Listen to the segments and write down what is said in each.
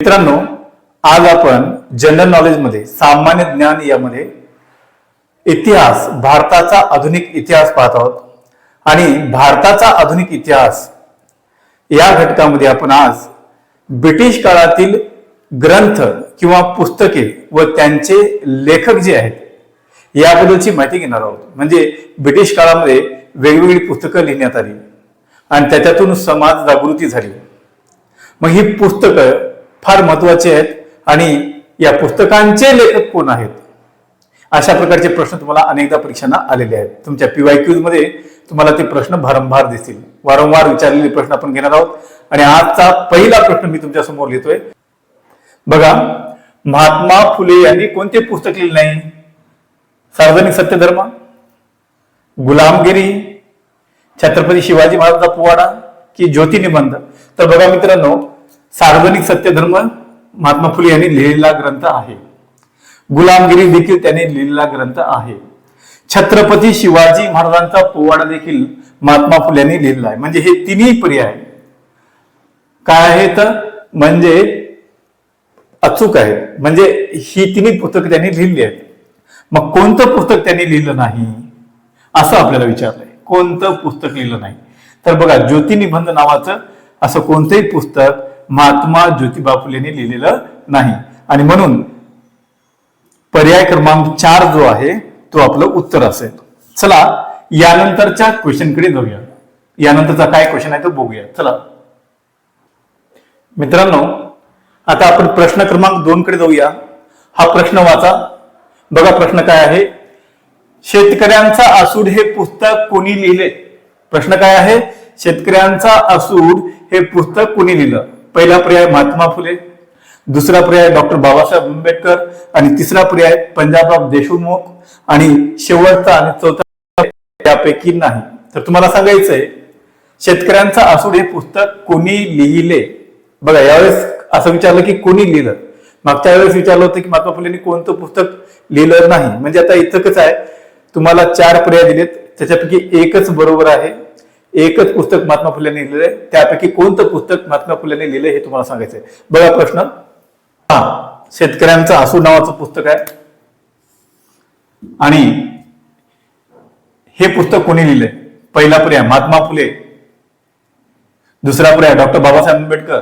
मित्रांनो आज आपण जनरल नॉलेजमध्ये सामान्य ज्ञान यामध्ये इतिहास भारताचा आधुनिक इतिहास पाहत आहोत. आणि भारताचा आधुनिक इतिहास या घटकामध्ये आपण आज ब्रिटिश काळातील ग्रंथ किंवा पुस्तके व त्यांचे लेखक जे आहेत याबद्दलची माहिती घेणार आहोत. म्हणजे ब्रिटिश काळामध्ये वेगवेगळी पुस्तकं लिहिण्यात आली आणि त्याच्यातून समाज जागृती झाली. मग ही पुस्तकं फार महत्त्वाचे आहेत आणि या पुस्तकांचे लेखक कोण आहेत? अशा प्रकारचे प्रश्न तुम्हाला अनेकदा परीक्षांना आलेले आहेत. तुमच्या पीवाय क्यूजमध्ये तुम्हाला ते प्रश्न भारंभार दिसतील. वारंवार विचारलेले प्रश्न आपण घेणार आहोत. आणि आजचा पहिला प्रश्न मी तुमच्यासमोर लिहितोय. बघा महात्मा फुले यांनी कोणते पुस्तक लिहिले नाही? सार्वजनिक सत्यधर्म गुलामगिरी छत्रपती शिवाजी महाराजांचा पोवाडा की ज्योतिनिबंध तर बघा मित्रांनो सार्वजनिक सत्यधर्म महात्मा फुले यांनी लिहिलेला ग्रंथ आहे. गुलामगिरी देखील त्यांनी लिहिलेला ग्रंथ आहे. छत्रपती शिवाजी महाराजांचा पोवाडा देखील महात्मा फुले यांनी लिहिलेला आहे. म्हणजे हे तिन्ही पर्याय काय आहेत? म्हणजे अचूक आहेत. म्हणजे ही तिन्ही पुस्तकं त्यांनी लिहिली आहेत. मग कोणतं पुस्तक त्यांनी लिहिलं नाही? असं आपल्याला विचारलंय. कोणतं पुस्तक लिहिलं नाही? तर बघा ज्योतिनिबंध नावाचं असं कोणतंही पुस्तक महात्मा ज्योतिबा फुलेने लिहिलेलं नाही. आणि म्हणून पर्याय क्रमांक चार जो आहे तो आपलं उत्तर असेल. चला यानंतरच्या क्वेश्चनकडे जाऊया. यानंतरचा काय क्वेश्चन आहे तो बघूया. चला. मित्रांनो आता आपण प्रश्न क्रमांक दोन कडे जाऊया. हा प्रश्न वाचा. बघा प्रश्न काय आहे. शेतकऱ्यांचा असूड हे पुस्तक कोणी लिहिले? प्रश्न काय आहे? शेतकऱ्यांचा असूड हे पुस्तक कोणी लिहिलं? पहिला पर्याय महात्मा फुले दुसरा पर्याय डॉक्टर बाबासाहेब आंबेडकर आणि तिसरा पर्याय पंजाबराव देशमुख आणि शेवटचा आणि चौथा त्यापैकी नाही. तर तुम्हाला सांगायचंय शेतकऱ्यांचा आसूड हे पुस्तक कोणी लिहिले? बघा यावेळेस असं विचारलं की कोणी लिहिलं? मागच्या वेळेस विचारलं होतं की महात्मा फुलेंनी कोणतं पुस्तक लिहिलं नाही. म्हणजे आता इथं कसं आहे. तुम्हाला चार पर्याय दिलेत. त्याच्यापैकी एकच बरोबर आहे. एकच पुस्तक महात्मा फुलेंनी लिहिलंय त्यापैकी कोणतं पुस्तक महात्मा फुलेंनी लिहिलंय हे तुम्हाला सांगायचंय. बघा प्रश्न. हा शेतकऱ्यांचं आसू नावाचं पुस्तक आहे. आणि हे पुस्तक कोणी लिहिलंय? पहिला पर्याय महात्मा फुले. दुसरा पर्याय डॉक्टर बाबासाहेब आंबेडकर.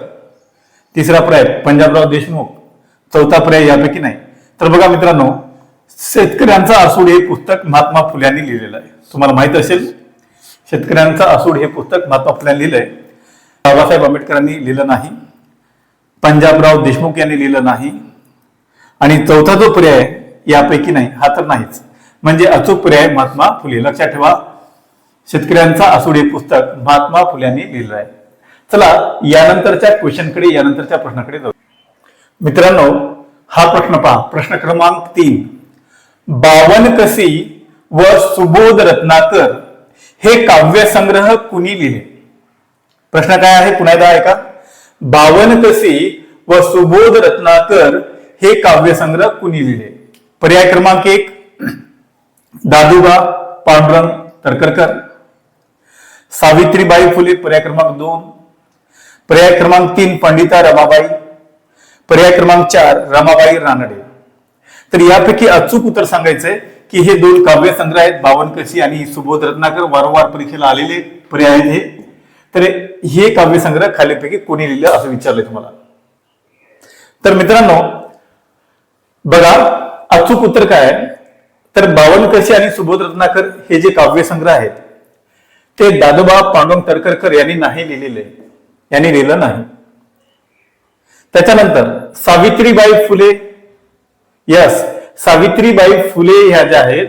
तिसरा पर्याय पंजाबराव देशमुख. चौथा पर्याय यापैकी नाही. तर बघा मित्रांनो शेतकऱ्यांचा आसूड हे पुस्तक महात्मा फुल्यांनी लिहिलेलं आहे. तुम्हाला माहीत असेल शेतकऱ्यांचा असूड हे पुस्तक महात्मा फुल्यांनी लिहिलंय. बाबासाहेब आंबेडकरांनी लिहिलं नाही. पंजाबराव देशमुख यांनी लिहिलं नाही. आणि चौथा जो पर्याय यापैकी नाही हा तर नाहीच. म्हणजे अचूक पर्याय महात्मा फुले. लक्षात ठेवा शेतकऱ्यांचा आसूड हे पुस्तक महात्मा फुल्यांनी लिहिलं आहे चला यानंतरच्या क्वेश्चनकडे यानंतरच्या प्रश्नाकडे जाऊ. मित्रांनो हा प्रश्न पहा. प्रश्न क्रमांक तीन. बावन कसी व सुबोध रत्नाकर हे काव्यसंग्रह कुणी लिहिले? प्रश्न काय आहे? पुन्हा एकदा ऐका. बावन कसी व सुबोध रत्नाकर हे काव्यसंग्रह कुणी लिहिले? पर्याय क्रमांक एक. दादुबा पांडुरंग तरकरकर. सावित्रीबाई फुले पर्याय क्रमांक दोन. पर्याय क्रमांक तीन पंडिता रमाबाई. पर्याय क्रमांक चार रमाबाई रानडे. तर यापैकी अचूक उत्तर सांगायचंय. की हे दोन काव्यसंग्रह आहेत बावनकशी आणि सुबोध रत्नाकर वारंवार परीक्षेला आलेले पर्याय आहेत हे. तर हे काव्यसंग्रह खालीपैकी कोणी लिहिलं असं विचारलंय तुम्हाला. तर मित्रांनो बघा अचूक उत्तर काय आहे? तर बावनकशी आणि सुबोध रत्नाकर हे जे काव्यसंग्रह आहेत ते दादोबा पांडुरंग तरकरकर यांनी नाही लिहिलेले. यांनी लिहिलं नाही. त्याच्यानंतर सावित्रीबाई फुले यस सावित्रीबाई फुले ह्या ज्या आहेत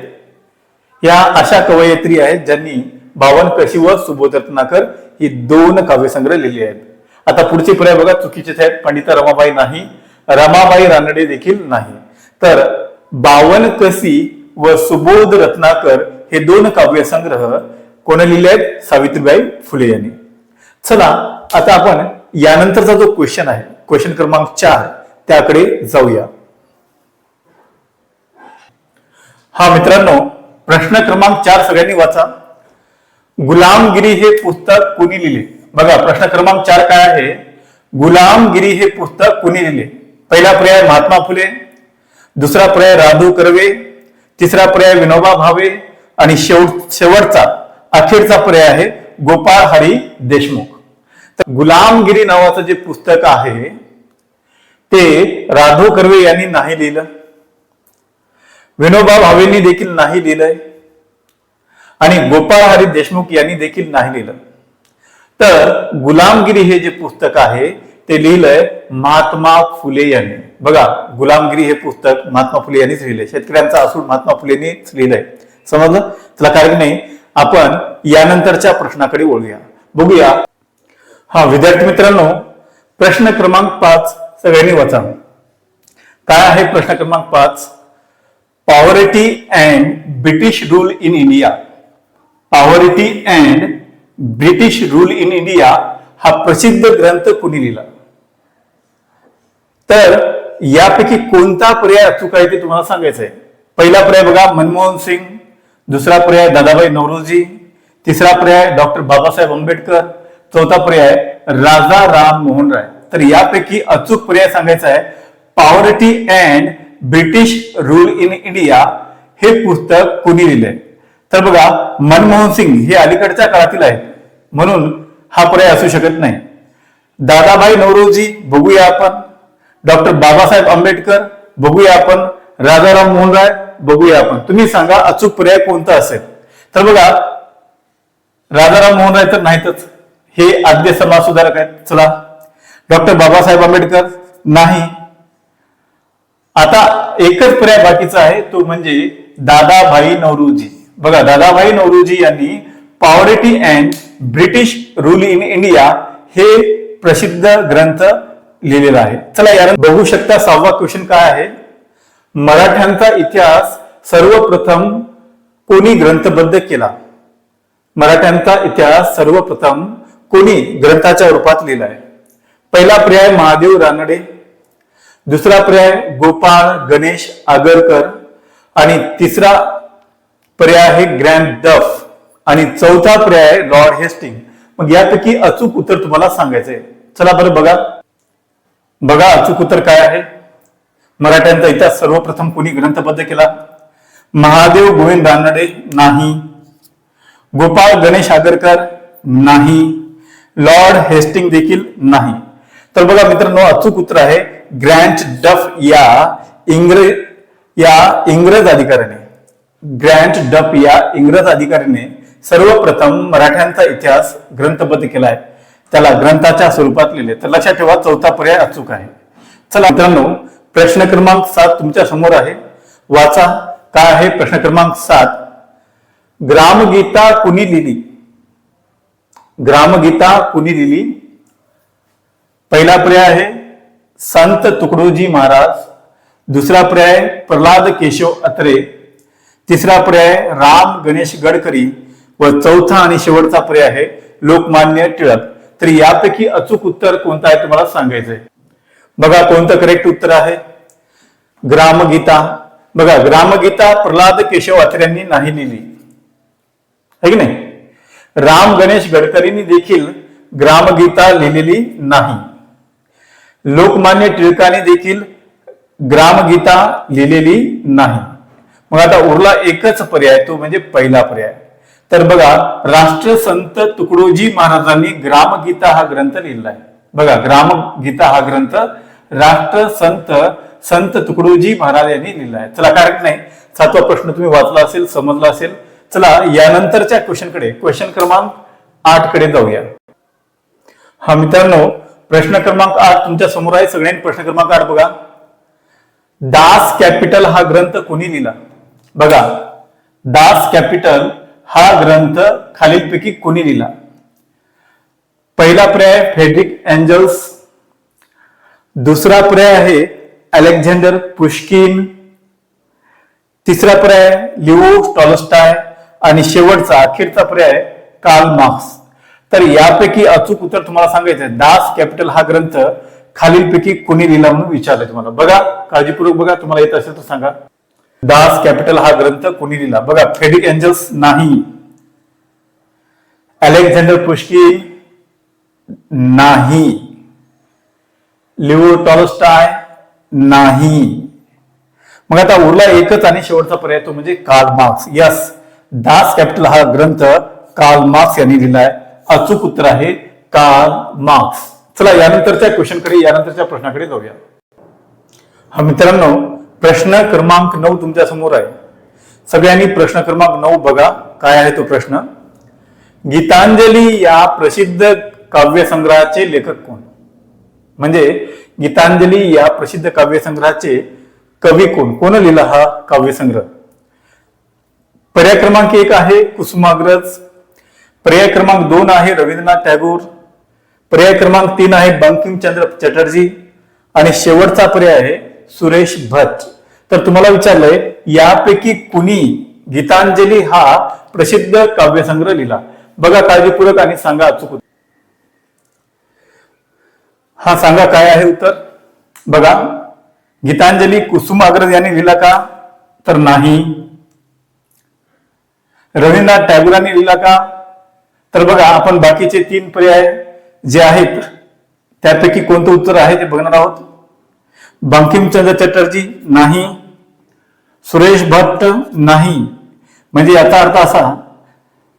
ह्या अशा कवयित्री आहेत ज्यांनी बावन कशी व सुबोध रत्नाकर ही दोन काव्यसंग्रह लिहिली आहेत. आता पुढचे पर्याय बघा चुकीचेच आहेत. पंडिता रमाबाई नाही रमाबाई रानडे देखील नाही. तर बावन कसी व सुबोध रत्नाकर हे दोन काव्यसंग्रह कोण लिहिले आहेत? सावित्रीबाई फुले यांनी. चला आता आपण यानंतरचा जो क्वेश्चन आहे क्वेश्चन क्रमांक चार त्याकडे जाऊया. हा मित्रांनो प्रश्न क्रमांक चार सगळ्यांनी वाचा. गुलामगिरी हे पुस्तक कुणी लिहिले? बघा प्रश्न क्रमांक चार काय आहे? गुलामगिरी हे पुस्तक कुणी लिहिले? पहिला पर्याय महात्मा फुले दुसरा पर्याय राधू कर्वे तिसरा पर्याय विनोबा भावे आणि शेवट शेवटचा अखेरचा पर्याय आहे गोपाळ हरी देशमुख. तर गुलामगिरी नावाचं जे पुस्तक आहे ते राधू कर्वे यांनी नाही लिहिलं. विनोबा भावेंनी देखील नाही लिहिलंय. आणि गोपाळ हरी देशमुख यांनी देखील नाही लिहिलं. तर गुलामगिरी हे जे पुस्तक आहे ते लिहिलंय महात्मा फुले यांनी. बघा गुलामगिरी हे पुस्तक महात्मा फुले यांनीच लिहिलंय. शेतकऱ्यांचा असूड महात्मा फुलेनीच लिहिलंय. समजलं? चला कारण नाही आपण यानंतरच्या प्रश्नाकडे वळूया. बघूया. हा विद्यार्थी मित्रांनो प्रश्न क्रमांक पाच सगळ्यांनी वाचा. काय आहे प्रश्न क्रमांक पाच? Poverty and British rule in India poverty and British rule in India हा प्रसिद्ध ग्रंथ कुणी लिहिला? तर यापैकी कोणता पर्याय अचूक आहे ते तुम्हाला सांगायचं आहे पहिला पर्याय बघा, मनमोहन सिंग. दुसरा पर्याय दादाभाई नौरोजी. तिसरा पर्याय डॉक्टर बाबासाहेब आंबेडकर. चौथा पर्याय राजा राम मोहन राय. तर यापैकी अचूक पर्याय सांगायचा आहे poverty and British rule in India हे पुस्तक कुणी लिहिलंय? तर बघा मनमोहन सिंग हे अलीकडच्या काळातील आहेत. म्हणून हा पर्याय असू शकत नाही. दादाभाई नौरोजी बघूया आपण. डॉक्टर बाबासाहेब आंबेडकर बघूया आपण. राजाराम मोहन राय बघूया आपण. तुम्ही सांगा अचूक पर्याय कोणता असेल? तर बघा राजाराम मोहन राय तर नाहीतच. हे आद्य समाज सुधारक आहेत. चला. डॉक्टर बाबासाहेब आंबेडकर नाही. आता एकच पर्याय बाकीचा आहे तो म्हणजे दादाभाई नवरूजी. बघा दादाभाई नवरूजी यांनी poverty and British rule in India हे प्रसिद्ध ग्रंथ लिहिलेला आहे. चला यार बघू शकता सहावा क्वेश्चन काय आहे. मराठ्यांचा इतिहास सर्वप्रथम कोणी ग्रंथबद्ध केला? मराठ्यांचा इतिहास सर्वप्रथम कोणी ग्रंथाच्या रूपात लिहिला आहे? पहिला पर्याय महादेव रानडे दुसरा पर्याय गोपाळ गणेश आगरकर आणि तिसरा पर्याय आहे ग्रँड डफ. आणि चौथा पर्याय लॉर्ड हेस्टिंग. मग यापैकी अचूक उत्तर तुम्हाला सांगायचंय चला बरं बघा. बघा अचूक उत्तर काय आहे. मराठ्यांचा इतिहास सर्वप्रथम कोणी ग्रंथबद्ध केला? महादेव गोविंद रानडे नाही. गोपाळ गणेश आगरकर नाही. लॉर्ड हेस्टिंग देखील नाही. तर बघा मित्रांनो अचूक उत्तर आहे ग्रँट डफ या इंग्रज या इंग्रज अधिकाऱ्याने ग्रँट डफ या इंग्रज अधिकाऱ्याने सर्वप्रथम मराठ्यांचा इतिहास ग्रंथबद्ध केला आहे. त्याला ग्रंथाच्या स्वरूपात लिहिले. तर लक्षात ठेवा चौथा पर्याय अचूक आहे. चला मित्रांनो प्रश्न क्रमांक सात तुमच्यासमोर आहे. वाचा काय आहे प्रश्न क्रमांक सात? ग्रामगीता कुणी लिहिली? ग्रामगीता कुणी लिहिली? पहिला पर्याय आहे संत तुकडोजी महाराज. दुसरा पर्याय प्रल्हाद केशव अत्रे. तिसरा पर्याय राम गणेश गडकरी. व चौथा आणि शेवटचा पर्याय आहे लोकमान्य टिळक. तर यापैकी अचूक उत्तर कोणतं आहे तुम्हाला सांगायचंय बघा कोणतं करेक्ट उत्तर आहे? ग्रामगीता. बघा ग्रामगीता प्रल्हाद केशव अत्र्यांनी नाही लिहिली. है की नाही? राम गणेश गडकरींनी देखील ग्रामगीता लिहिलेली नाही. लोकमान्य टिळकाने देखील ग्रामगीता लिहिलेली नाही. मग आता उरला एकच पर्याय तो म्हणजे पहिला पर्याय. तर बघा राष्ट्रसंत तुकडोजी महाराजांनी ग्रामगीता हा ग्रंथ लिहिला आहे. बघा ग्रामगीता हा ग्रंथ राष्ट्रसंत संत तुकडोजी महाराज यांनी लिहिला आहे. चला कारण नाही सातवा प्रश्न तुम्ही वाचला असेल समजला असेल. चला यानंतरच्या क्वेश्चनकडे क्वेश्चन क्रमांक आठकडे जाऊया. हा मित्रांनो प्रश्न क्रमांक आठ तुमच्यासमोर आहे सगळ्यांनी प्रश्न क्रमांक आठ बघा. दास कॅपिटल हा ग्रंथ कोणी लिहिला? बघा दास कॅपिटल हा ग्रंथ खालीलपैकी कोणी लिहिला? पहिला पर्याय फेड्रिक एंजल्स. दुसरा पर्याय आहे अलेक्झांडर पुष्किन. तिसरा पर्याय लिओ टॉलस्टाय. आणि शेवटचा अखेरचा पर्याय कार्ल मार्क्स. तर यापैकी अचूक उत्तर तुम्हाला सांगायचं आहे. दास कॅपिटल हा ग्रंथ खालीलपैकी कोणी लिहिला म्हणून विचारलंय तुम्हाला. बघा काळजीपूर्वक बघा तुम्हाला येत असेल तर सांगा. दास कॅपिटल हा ग्रंथ कोणी लिहिला? बघा फेडिक एंजल्स नाही. अलेक्झांडर पुष्किन नाही. लिओ टॉलस्टाय नाही. मग आता उरला एकच आणि शेवटचा पर्याय तो म्हणजे Karl Marx yes Das Kapital हा ग्रंथ कार्ल मार्क्स यांनी लिहिलाय. अचूक उत्तर आहे कार्ल मार्क्स चला यानंतरच्या क्वेश्चनकडे यानंतरच्या प्रश्नाकडे जाऊया. हा मित्रांनो प्रश्न क्रमांक नऊ तुमच्यासमोर आहे. सगळ्यांनी प्रश्न क्रमांक नऊ बघा काय आहे तो प्रश्न? गीतांजली या प्रसिद्ध काव्यसंग्रहाचे लेखक कोण? म्हणजे गीतांजली या प्रसिद्ध काव्यसंग्रहाचे कवी कोण? कोण लिहिला हा काव्यसंग्रह? पर्याय क्रमांक एक आहे कुसुमाग्रज पर्याय क्रमांक दोन आहे रवींद्रनाथ टागोर. पर्याय क्रमांक तीन आहे बंकिमचंद्र चटर्जी. आणि शेवटचा पर्याय आहे सुरेश भट तर तुम्हाला विचारलंय यापैकी कुणी गीतांजली हा प्रसिद्ध काव्यसंग्रह लिहिला? बघा काळजीपूर्वक आणि सांगा अचूक हा सांगा काय आहे उत्तर? बघा गीतांजली कुसुमाग्रज यांनी लिहिला का? तर नाही. रवींद्रनाथ टागोरांनी लिहिला का? तर बघा आपण बाकीचे तीन पर्याय जे आहेत त्यापैकी कोणतं उत्तर आहे ते बघणार आहोत. बंकिमचंद्र चटर्जी नाही. सुरेश भट्ट नाही. म्हणजे याचा अर्थ असा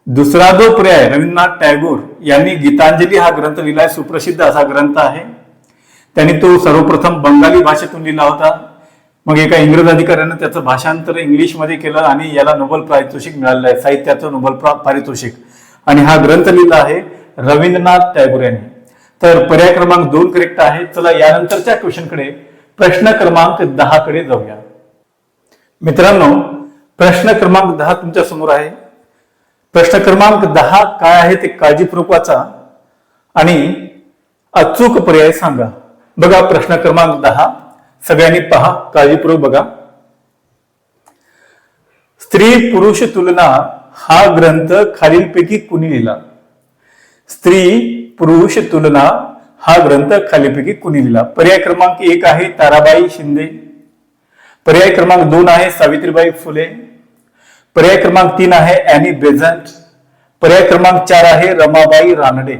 दुसरा जो पर्याय रवींद्रनाथ टागोर यांनी गीतांजली हा ग्रंथ लिहिलाय सुप्रसिद्ध असा ग्रंथ आहे. त्यांनी तो सर्वप्रथम बंगाली भाषेतून लिहिला होता. मग एका इंग्रज अधिकाऱ्यानं त्याचं भाषांतर इंग्लिशमध्ये केलं आणि याला नोबल पारितोषिक मिळालेलं आहे साहित्याचं नोबल प्रा- पारितोषिक. आणि हा ग्रंथ लिहिला आहे रवींद्रनाथ टागोर यांनी. तर पर्याय क्रमांक दोन करेक्ट आहे. चला यानंतरच्या क्वेश्चनकडे प्रश्न क्रमांक दहा कडे जाऊया. मित्रांनो प्रश्न क्रमांक दहा तुमच्यासमोर आहे. प्रश्न क्रमांक दहा काय आहे ते काळजीपूर्वक वाचा आणि अचूक पर्याय सांगा. बघा प्रश्न क्रमांक दहा. सगळ्यांनी पहा काळजीपूर्वक बघा. स्त्री पुरुष तुलना हा ग्रंथ खालीलपैकी कुणी लिहिला? स्त्री पुरुष तुलना हा ग्रंथ खालीलपैकी कुणी लिहिला? पर्याय क्रमांक एक आहे ताराबाई शिंदे. पर्याय क्रमांक दोन आहे सावित्रीबाई फुले. पर्याय क्रमांक तीन आहे अॅनी बेझंट. पर्याय क्रमांक चार आहे रमाबाई रानडे.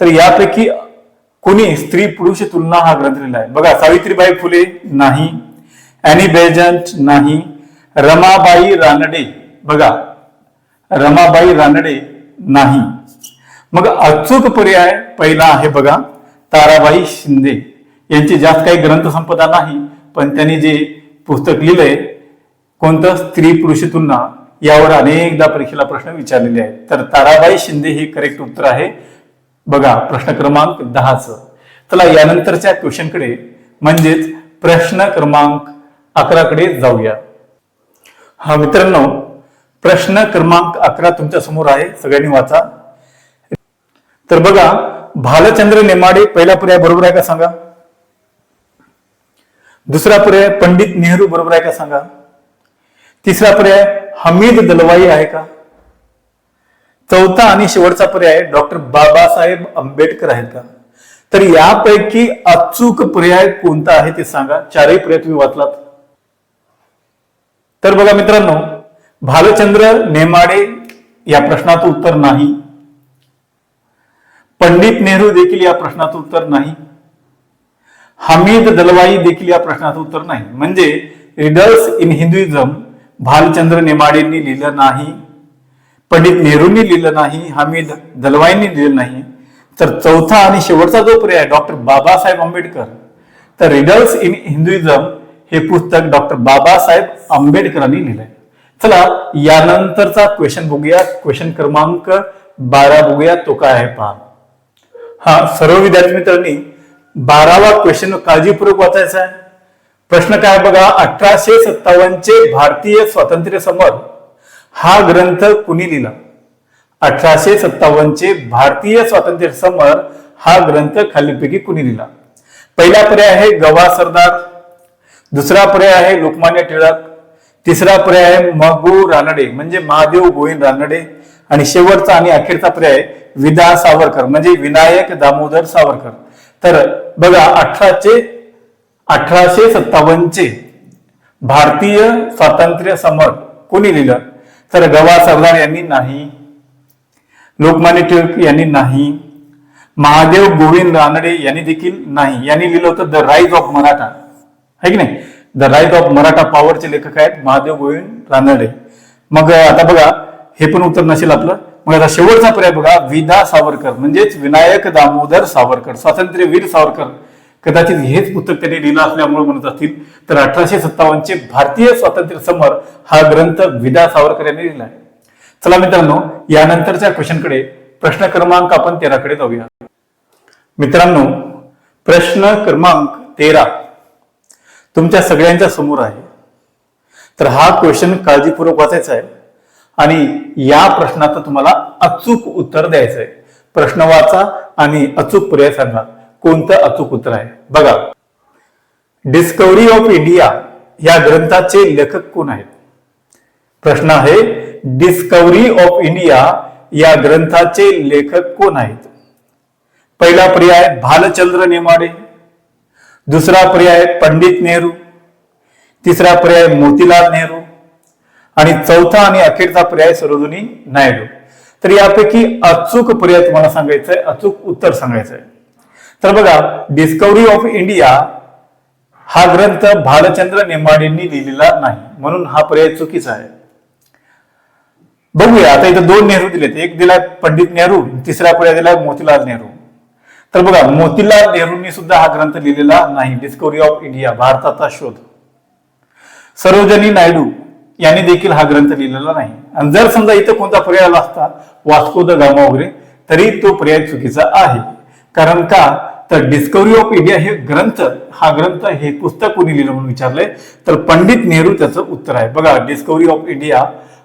तर यापैकी कुणी स्त्री पुरुष तुलना हा ग्रंथ लिहिला आहे? बघा सावित्रीबाई फुले नाही अॅनी बेझंट नाही रमाबाई रानडे. बघा रमाबाई रानडे नाही. मग अचूक पर्याय पहिला आहे बघा ताराबाई शिंदे. यांची जास्त काही ग्रंथसंपदा नाही पण त्यांनी जे पुस्तक लिहिलंय कोणतं स्त्री पुरुष तुलना यावर अनेकदा परीक्षेला प्रश्न विचारलेले आहेत. तर ताराबाई शिंदे हे करेक्ट उत्तर आहे. बघा प्रश्न क्रमांक दहाच. चला यानंतरच्या क्वेश्चनकडे म्हणजेच प्रश्न क्रमांक अकराकडे जाऊया. हा मित्रांनो प्रश्न क्रमांक अकरा तुमच्यासमोर आहे सगळ्यांनी वाचा. तर बघा भालचंद्र नेमाडे पहिला पर्याय बरोबर आहे का सांगा? दुसरा पर्याय पंडित नेहरू बरोबर आहे का सांगा? तिसरा पर्याय हमीद दलवाई आहे का? चौथा आणि शेवटचा पर्याय डॉक्टर बाबासाहेब आंबेडकर आहेत का? तर यापैकी अचूक पर्याय कोणता आहे ते सांगा. चारही पर्याय तुम्ही वाचलात. तर बघा मित्रांनो भालचंद्र नेमाडे या प्रश्नाचं उत्तर नाही. पंडित नेहरू देखील या प्रश्नाचं उत्तर नाही. हमीद दलवाई देखील या प्रश्नाचं उत्तर नाही. म्हणजे रिडर्स इन हिंदुइझम भालचंद्र नेमाडेंनी लिहिलं नाही पंडित नेहरूंनी लिहिलं नाही हमीद दलवाईंनी लिहिलं नाही. तर चौथा आणि शेवटचा जो पर्याय डॉक्टर बाबासाहेब आंबेडकर तर रिडल्स इन हिंदुइझम हे पुस्तक डॉक्टर बाबासाहेब आंबेडकरांनी लिहिलंय. चला यानंतरचा क्वेश्चन बघूया. क्वेश्चन क्रमांक बारा बघूया. तो काय आहे पहा. हा सर्व विद्यार्थी मित्रांनी बारावा क्वेश्चन काळजीपूर्वक वाचायचा आहे. प्रश्न काय बघा? अठराशे सत्तावन्नचे भारतीय स्वातंत्र्य समर हा ग्रंथ कुणी लिहिला? अठराशे सत्तावन्नचे भारतीय स्वातंत्र्य समर हा ग्रंथ खालीलपैकी कुणी लिहिला? पहिला पर्याय आहे गवा सरदार. दुसरा पर्याय आहे लोकमान्य टिळक. तिसरा पर्याय आहे महबू रानडे म्हणजे महादेव गोविंद रानडे. आणि शेवटचा आणि अखेरचा पर्याय विदा सावरकर म्हणजे विनायक दामोदर सावरकर. तर बघा अठराशे अठराशे सत्तावन्नचे भारतीय स्वातंत्र्य समर कोणी लिहिलं? तर गवा सरदार यांनी नाही लोकमान्य टिळक यांनी नाही महादेव गोविंद रानडे यांनी देखील नाही. यांनी लिहिलं होतं द राईज ऑफ मराठा. है की नाही? द राईट ऑफ मराठा पॉवरचे लेखक आहेत महादेव गोविंद रानडे. मग आता बघा हे पण उत्तर नसेल आपलं. मग आता शेवटचा पर्याय बघा विदा सावरकर म्हणजेच विनायक दामोदर सावरकर स्वातंत्र्य वीर सावरकर. कदाचित हेच पुस्तक त्यांनी लिहिलं असल्यामुळे म्हणत असतील तर अठराशे सत्तावन्नचे भारतीय स्वातंत्र्य समर हा ग्रंथ विदा सावरकर यांनी लिहिला आहे. चला मित्रांनो यानंतरच्या क्वेश्चनकडे प्रश्न क्रमांक आपण तेराकडे जाऊया. मित्रांनो प्रश्न क्रमांक तेरा. तुमच्या सगळ्यांच्या समोर आहे. तर हा क्वेश्चन काळजीपूर्वक वाचायचा आहे. आणि या प्रश्नाचं तुम्हाला अचूक उत्तर द्यायचं आहे प्रश्न वाचा आणि अचूक पर्याय सांगा. कोणतं अचूक उत्तर आहे? बघा. डिस्कवरी ऑफ इंडिया या ग्रंथाचे लेखक कोण आहेत? प्रश्न आहे डिस्कवरी ऑफ इंडिया या ग्रंथाचे लेखक कोण आहेत? पहिला पर्याय भालचंद्र नेमाडे. दुसरा पर्याय पंडित नेहरू. तिसरा पर्याय मोतीलाल नेहरू. आणि चौथा आणि अखेरचा पर्याय सरोजिनी नायडू. तर यापैकी अचूक पर्याय तुम्हाला सांगायचंय आहे अचूक उत्तर सांगायचं आहे तर बघा डिस्कवरी ऑफ इंडिया हा ग्रंथ भालचंद्र नेमाडेंनी लिहिलेला नाही. म्हणून हा पर्याय चुकीचा आहे. बघूया आता इथं दोन नेहरू दिलेत. एक दिला पंडित नेहरू तिसरा पर्याय दिला मोतीलाल नेहरू. तर बघा मोतीलाल नेहरूंनी सुद्धा हा ग्रंथ लिहिलेला नाही. डिस्कवरी ऑफ इंडिया भारताचा शोध. सरोजनी नायडू यांनी देखील हा ग्रंथ लिहिलेला नाही. आणि जर समजा इथं कोणता पर्याय आला असता वास्को द गामा वगैरे तरी तो पर्याय चुकीचा आहे. कारण का? तर डिस्कवरी ऑफ इंडिया हे ग्रंथ हा ग्रंथ हे पुस्तक कोणी लिहिलं म्हणून विचारलंय? तर पंडित नेहरू त्याचं उत्तर आहे. बघा डिस्कवरी ऑफ इंडिया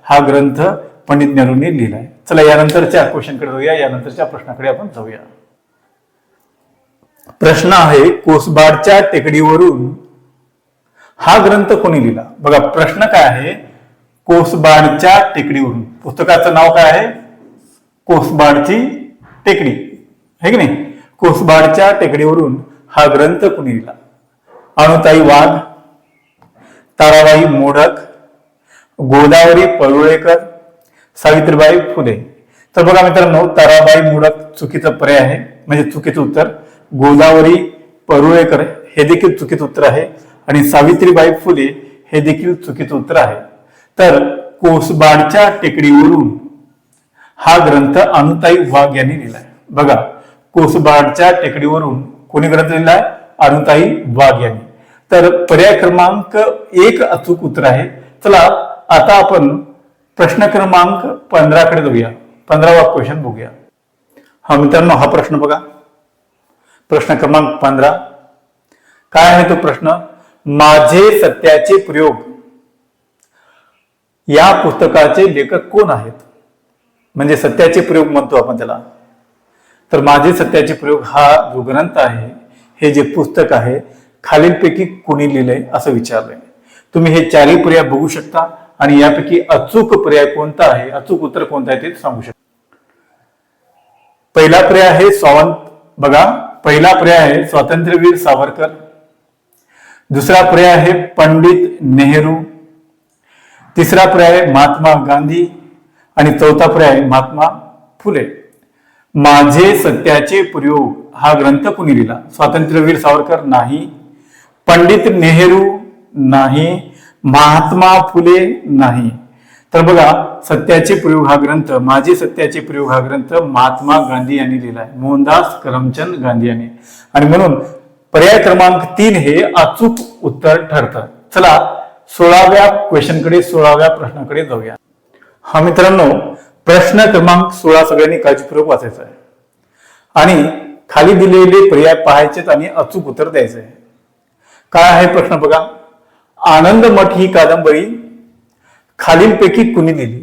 हा ग्रंथ पंडित नेहरूंनी लिहिलाय. चला यानंतरच्या क्वेश्चनकडे जाऊया. यानंतरच्या प्रश्नाकडे आपण जाऊया. प्रश्न आहे कोसबाडच्या टेकडीवरून. हा ग्रंथ कोणी लिहिला? बघा प्रश्न काय आहे? कोसबाडच्या टेकडीवरून. पुस्तकाचं नाव काय आहे? कोसबाडची टेकडी. आहे की नाही? कोसबाडच्या टेकडीवरून हा ग्रंथ कोणी लिहिला? अणुताई वाघ ताराबाई मोडक गोदावरी परुळेकर सावित्रीबाई फुले. तर बघा मित्रांनो ताराबाई मोडक चुकीचं पर्याय आहे. म्हणजे चुकीचं उत्तर गोदावरी परुळेकर हे देखील चुकीत उत्तर आहे. आणि सावित्रीबाई फुले हे देखील चुकीत उत्तर आहे. तर कोसबाडच्या टेकडीवरून हा ग्रंथ अनुताई वाघ यांनी लिहिलाय बघा कोसबाडच्या टेकडीवरून कोणी ग्रंथ लिहिलाय अनुताई वाघ यांनी. तर पर्याय क्रमांक एक अचूक उत्तर आहे. चला आता आपण प्रश्न क्रमांक पंधराकडे जाऊया. पंधरावा क्वेश्चन बघूया. हा मित्रांनो हा प्रश्न बघा. प्रश्न क्रमांक पंधरा. काय आहे तो प्रश्न? माझे सत्याचे प्रयोग. या पुस्तकाचे लेखक कोण आहेत? म्हणजे सत्याचे प्रयोग म्हणतो आपण त्याला. तर माझे सत्याचे प्रयोग हा जो ग्रंथ आहे हे जे पुस्तक आहे खालीलपैकी कोणी लिहिलंय असं विचारलंय. तुम्ही हे चारही पर्याय बघू शकता आणि यापैकी अचूक पर्याय कोणता आहे अचूक उत्तर कोणतं आहे ते सांगू शकता. पहिला पर्याय आहे सावंत बघा पहिला पर्याय आहे स्वातंत्र्यवीर सावरकर. दुसरा पर्याय आहे पंडित नेहरू. तिसरा पर्याय महात्मा गांधी. आणि चौथा पर्याय महात्मा फुले. माझे सत्याचे प्रयोग हा ग्रंथ कुणी लिहिला? स्वातंत्र्यवीर सावरकर नाही. पंडित नेहरू नाही. महात्मा फुले नाही. तर बघा सत्याचे प्रयोग हा ग्रंथ माझे सत्याचे प्रयोग हा ग्रंथ महात्मा गांधी यांनी लिहिलाय मोहनदास करमचंद गांधी यांनी. आणि म्हणून पर्याय क्रमांक तीन हे अचूक उत्तर ठरतं. चला सोळाव्या क्वेश्चनकडे सोळाव्या प्रश्नाकडे जाऊया. हा मित्रांनो प्रश्न क्रमांक सोळा सगळ्यांनी काळजीपूर्वक वाचायचा आहे. आणि खाली दिलेले पर्याय पाहायचेत आणि अचूक उत्तर द्यायचं आहे काय आहे प्रश्न बघा? आनंद मठ ही कादंबरी खालीलपैकी कुणी लिहिली?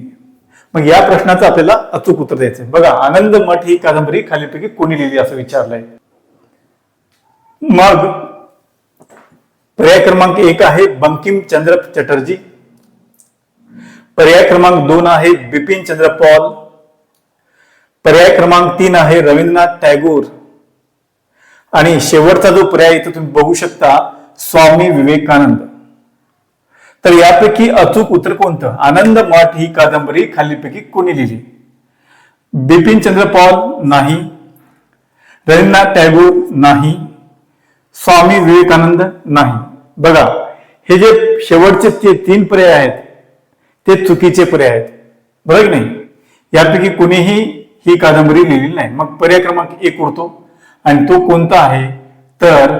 मग या प्रश्नाचं आपल्याला अचूक उत्तर द्यायचं बघा आनंद मठ ही कादंबरी खालीलपैकी कोणी लिहिली असं विचारलंय? मग पर्याय क्रमांक एक आहे बंकिम चंद्र चटर्जी. पर्याय क्रमांक दोन आहे बिपिन चंद्र पॉल. पर्याय क्रमांक तीन आहे रवींद्रनाथ टॅगोर. आणि शेवटचा जो पर्याय इथं तुम्ही बघू शकता स्वामी विवेकानंद. तर यापैकी अचूक उत्तर कोणतं? आनंद मठ ही कादंबरी खालीलपैकी कोणी लिहिली? बिपिन चंद्र पॉल नाही. रवींद्रनाथ टॅगोर नाही. स्वामी विवेकानंद नाही. बघा हे जे शेवटचे ते तीन पर्याय आहेत ते चुकीचे पर्याय आहेत. बरोबर की नाही? यापैकी कुणीही ही कादंबरी लिहिलेली नाही. मग पर्याय क्रमांक एक उरतो. आणि तो कोणता आहे? तर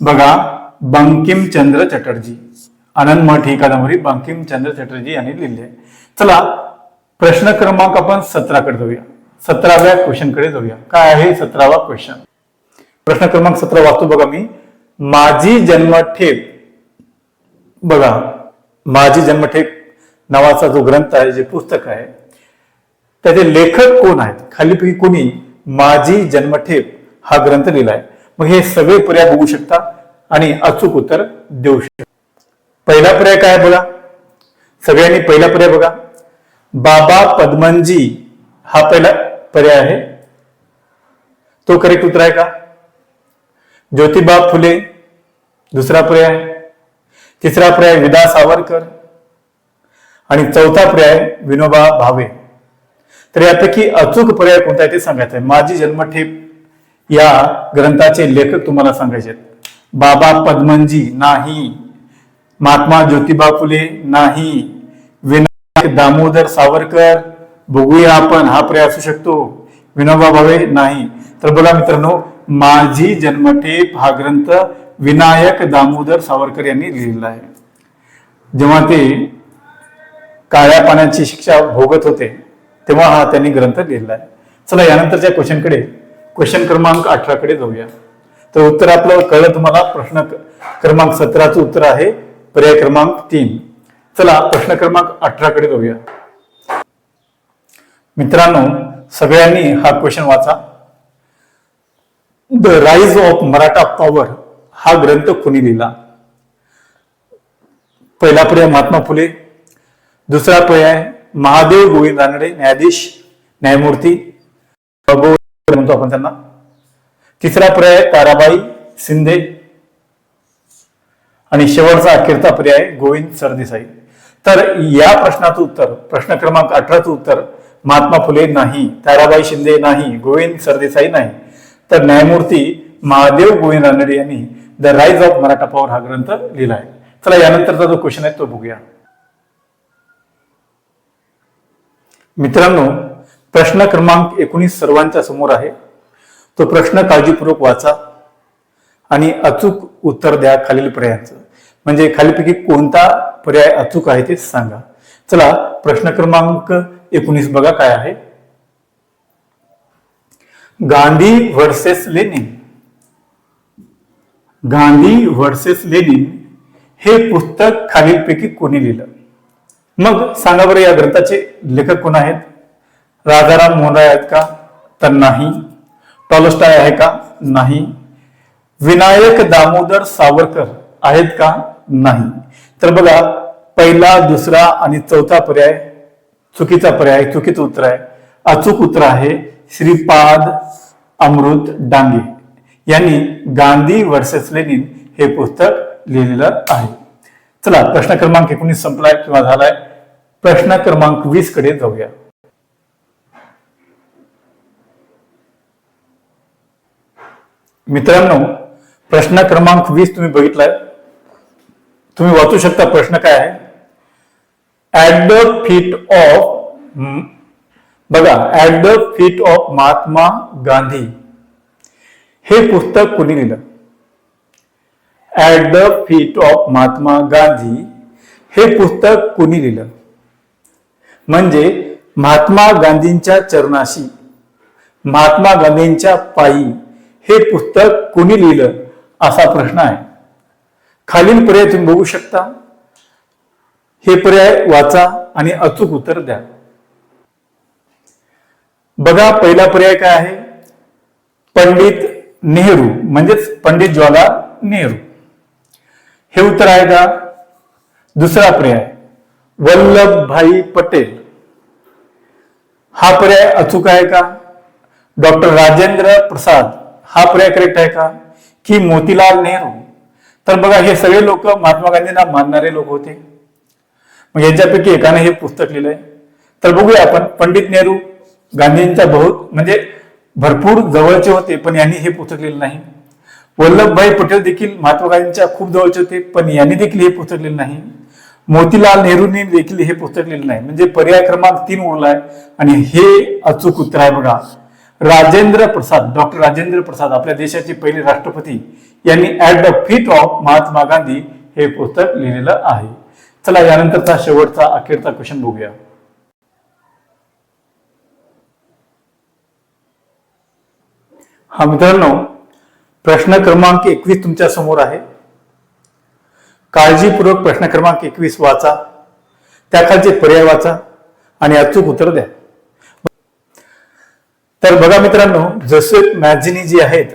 बघा बंकिमचंद्र चटर्जी. आनंद मठ ही कादंबरी बंकिमचंद्र चटर्जी यांनी लिहिली आहे. चला प्रश्न क्रमांक आपण सतराकडे जाऊया. सतराव्या क्वेश्चनकडे जाऊया. काय आहे सतरावा क्वेश्चन? प्रश्न क्रमांक सतरा वाचतो बघा मी. माझी जन्मठेप. बघा माझी जन्मठेप नावाचा जो ग्रंथ आहे जे पुस्तक आहे त्याचे लेखक कोण आहेत? खालीपैकी कोणी माझी जन्मठेप हा ग्रंथ लिहिलाय मग हे सगळे पर्याय बघू शकता आणि अचूक उत्तर देऊ शकता. पहिला पर्याय काय बघा? सगळ्यांनी पहिला पर्याय बघा. बाबा पद्मनजी हा पहिला पर्याय आहे. तो करेक्ट उत्तर आहे का? ज्योतिबा फुले दुसरा पर्याय. तिसरा पर्याय विदा सावरकर. आणि चौथा पर्याय विनोबा भावे. तर यापैकी अचूक पर्याय कोणता आहे ते सांगायचं आहे. माझी जन्मठेप या ग्रंथाचे लेखक तुम्हाला सांगायचे आहेत. बाबा पद्मनजी नाही. महात्मा ज्योतिबा फुले नाही. विनायक दामोदर सावरकर बघूया आपण हा पर्याय असू शकतो. विनोबा भावे नाही. तर बोला मित्रांनो माझी जन्मठेप हा ग्रंथ विनायक दामोदर सावरकर यांनी लिहिलेला आहे. जेव्हा ते काळ्या पाण्याची शिक्षा भोगत होते तेव्हा हा त्यांनी ग्रंथ लिहिला आहे. चला यानंतरच्या क्वेश्चनकडे क्वेश्चन क्रमांक अठरा कडे जाऊया. तर उत्तर आपलं कळलं तुम्हाला प्रश्न क्रमांक सतराचं उत्तर आहे. पर्याय क्रमांक तीन. चला प्रश्न क्रमांक अठराकडे जाऊया. मित्रांनो सगळ्यांनी हा क्वेश्चन वाचा. The rise of Maratha power हा ग्रंथ कोणी लिहिला? पहिला पर्याय महात्मा फुले. दुसरा पर्याय महादेव गोविंद रानडे न्यायाधीश न्यायमूर्ती. म्हणतो आपण त्यांना. तिसरा पर्याय ताराबाई शिंदे आणि शेवटचा अखेरचा पर्याय गोविंद सरदेसाई. तर या प्रश्नाचं उत्तर प्रश्न क्रमांक अठराचं उत्तर महात्मा फुले नाही ताराबाई शिंदे नाही गोविंद सरदेसाई नाही. तर न्यायमूर्ती महादेव गोविंद रानडे यांनी the rise of Maratha power हा ग्रंथ लिहिला आहे. चला यानंतरचा जो क्वेश्चन आहे तो बघूया. मित्रांनो प्रश्न क्रमांक एकोणीस सर्वांच्या समोर आहे. तो प्रश्न काळजीपूर्वक वाचा आणि अचूक उत्तर द्या खालील पर्यायांचं. म्हणजे खालीलपैकी कोणता पर्याय अचूक आहे ते सांगा. चला प्रश्न क्रमांक एकोणीस बघा काय आहे. Gandhi versus Lenin Gandhi versus Lenin हे पुस्तक खालीलपैकी कोणी लिहिलं? मग सांगा बरं या ग्रंथाचे लेखक कोण आहेत? राजाराम मोहन राय आहेत का? तर नाही. टॉलस्टाय आहे का? नाही. विनायक दामोदर सावरकर आहेत का नाही? तर बघा पहिला दुसरा आणि चौथा पर्याय चुकीचा पर्याय चुकीचं उत्तर आहे. अचूक उत्तर आहे श्रीपाद अमृत डांगे. यांनी गांधी वर्सेस लेनिन हे पुस्तक लिहिलेलं आहे. चला प्रश्न क्रमांक एकोणीस संपलाय किंवा झालाय. प्रश्न क्रमांक वीसकडे जाऊया. मित्रांनो प्रश्न क्रमांक वीस तुम्ही बघितलाय. तुम्ही वाचू शकता प्रश्न काय आहे. ऍट द फीट ऑफ बघा at the feet of Mahatma Gandhi. हे पुस्तक कुणी लिहिलं? At the feet of Mahatma Gandhi. हे पुस्तक कुणी लिहिलं? म्हणजे महात्मा गांधींच्या चरणाशी महात्मा गांधींच्या पायी हे पुस्तक कुणी लिहिलं? असा प्रश्न आहे. खालील पर्याय तुम्ही बघू शकता. हे पर्याय वाचा आणि अचूक उत्तर द्या. बघा पहिला पर्याय काय आहे? पंडित नेहरू म्हणजेच पंडित जवाहरलाल नेहरू. हे उत्तर आहे का? दुसरा पर्याय वल्लभभाई पटेल. हा पर्याय अचूक आहे का? डॉक्टर राजेंद्र प्रसाद हा पर्याय करेक्ट आहे का? की मोतीलाल नेहरू. तर बघा हे सगळे लोक महात्मा गांधींना मानणारे लोक होते. मग यांच्यापैकी एकाने हे पुस्तक लिहिलंय. तर बघूया आपण पंडित नेहरू गांधींच्या बहुत म्हणजे भरपूर जवळचे होते पण यांनी हे पुस्तक लिहिलं नाही. वल्लभभाई पटेल देखील महात्मा गांधींच्या खूप जवळचे होते पण यांनी देखील हे पुस्तक लिहिलं नाही. मोतीलाल नेहरूंनी देखील हे पुस्तक लिहिलं नाही. म्हणजे पर्याय क्रमांक तीन उरलाय आणि हे अचूक उत्तर आहे बघा. राजेंद्र प्रसाद डॉक्टर राजेंद्र प्रसाद आपल्या देशाचे पहिले राष्ट्रपती यांनी at the feet of Mahatma Gandhi हे पुस्तक लिहिलेलं आहे. चला यानंतरचा शेवटचा अखेरचा क्वेश्चन बघूया. हा मित्रांनो प्रश्न क्रमांक एकवीस तुमच्यासमोर आहे. काळजीपूर्वक प्रश्न क्रमांक एकवीस वाचा त्याखालचे पर्याय वाचा आणि अचूक उत्तर द्या. तर बघा मित्रांनो जोसेफ मॅझिनी जी आहेत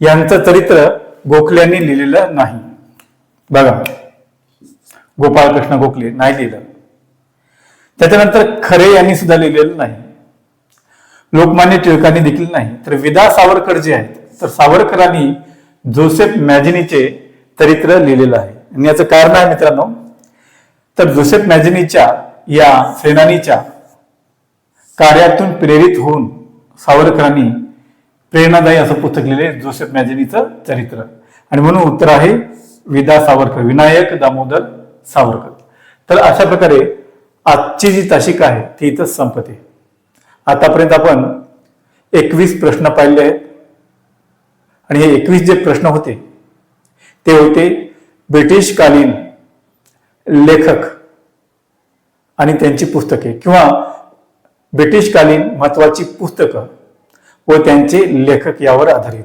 यांचं चरित्र गोखल्यांनी लिहिलेलं नाही. बघा गोपाळकृष्ण गोखले नाही लिहिलं. त्याच्यानंतर खरे यांनी सुद्धा लिहिलेलं नाही. लोकमान्य टिळकांनी देखील नाही. तर विदा सावरकर जे आहेत तर सावरकरांनी जोसेफ मॅजिनीचे चरित्र लिहिलेलं आहे. आणि याचं कारण आहे मित्रांनो तर जोसेफ मॅझिनीच्या या सेनानीच्या कार्यातून प्रेरित होऊन सावरकरांनी प्रेरणादायी असं पुस्तक लिहिले जोसेफ मॅजिनीचं चरित्र. आणि म्हणून उत्तर आहे विदा सावरकर विनायक दामोदर सावरकर. तर अशा प्रकारे आजची जी तासिका आहे ती इथं संपते. आतापर्यंत आपण एकवीस प्रश्न पाहिले आहेत. आणि हे एकवीस जे प्रश्न होते ते होते ब्रिटिशकालीन लेखक आणि त्यांची पुस्तके किंवा ब्रिटिशकालीन महत्वाची पुस्तकं व त्यांचे लेखक यावर आधारित.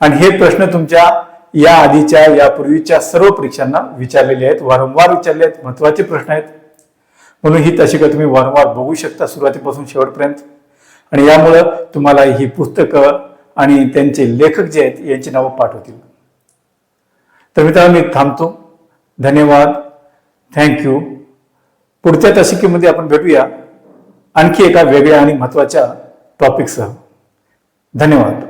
आणि हे प्रश्न तुमच्या या आधीच्या यापूर्वीच्या सर्व परीक्षांना विचारलेले आहेत वारंवार विचारले आहेत महत्त्वाचे प्रश्न आहेत. म्हणून ही ताशिका तुम्ही वारंवार बघू शकता सुरुवातीपासून शेवटपर्यंत. आणि यामुळं तुम्हाला ही पुस्तकं आणि त्यांचे लेखक जे आहेत यांची नावं पाठवतील. तर मित्रांनो मी थांबतो. धन्यवाद. थँक्यू पुढच्या तशिकेमध्ये आपण भेटूया. आणखी एका वेगळ्या आणि महत्त्वाच्या टॉपिकसह धन्यवाद.